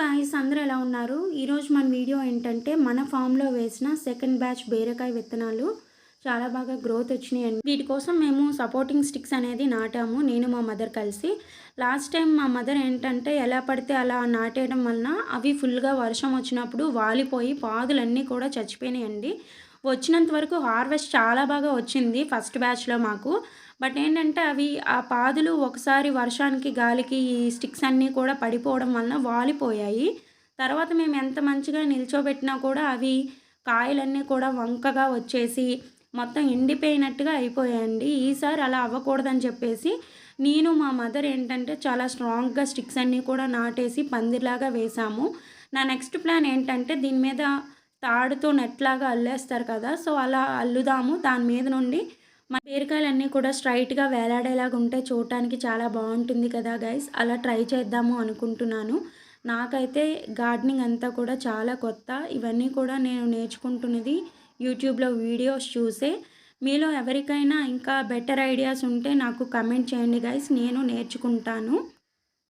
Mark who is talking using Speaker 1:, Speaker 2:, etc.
Speaker 1: Guys అందరూ ఎలా ఉన్నారు? ఈరోజు మన వీడియో ఏంటంటే మన ఫామ్లో వేసిన సెకండ్ బ్యాచ్ బీరకాయ విత్తనాలు చాలా బాగా గ్రోత్ వచ్చినాయండి వీటి కోసం మేము సపోర్టింగ్ స్టిక్స్ అనేది నాటాము. నేను మా మదర్ కలిసి. లాస్ట్ టైం మా మదర్ ఏంటంటే ఎలా పడితే అలా నాటేయడం వలన అవి ఫుల్గా వర్షం వచ్చినప్పుడు వాలిపోయి పాదులన్నీ కూడా చచ్చిపోయినాయండి వచ్చినంత వరకు హార్వెస్ట్ చాలా బాగా వచ్చింది ఫస్ట్ బ్యాచ్లో మాకు. బట్ ఏంటంటే అవి ఆ పాదులు ఒకసారి వర్షానికి గాలికి ఈ స్టిక్స్ అన్నీ కూడా పడిపోవడం వలన వాలిపోయాయి. తర్వాత మేము ఎంత మంచిగా నిల్చోబెట్టినా కూడా అవి కాయలన్నీ కూడా వంకగా వచ్చేసి మొత్తం ఎండిపోయినట్టుగా అయిపోయాయండి. ఈసారి అలా అవ్వకూడదని చెప్పేసి నేను మా మదర్ ఏంటంటే చాలా స్ట్రాంగ్గా స్టిక్స్ అన్నీ కూడా నాటేసి పందిలాగా వేసాము. నా నెక్స్ట్ ప్లాన్ ఏంటంటే దీని మీద తాడుతో నెట్లాగా అల్లేస్తారు కదా సో అలా అల్లుదాము. దాని మీద నుండి మన బీరకాయలన్నీ కూడా స్ట్రైట్గా వేలాడేలాగా ఉంటే చూడటానికి చాలా బాగుంటుంది కదా గైస్ అలా ట్రై చేద్దాము అనుకుంటున్నాను. నాకైతే గార్డెనింగ్ అంతా కూడా చాలా కొత్త. ఇవన్నీ కూడా నేను నేర్చుకుంటున్నది యూట్యూబ్లో వీడియోస్ చూసే. మీలో ఎవరికైనా ఇంకా బెటర్ ఐడియాస్ ఉంటే నాకు కమెంట్ చేయండి గైస్ నేను నేర్చుకుంటాను.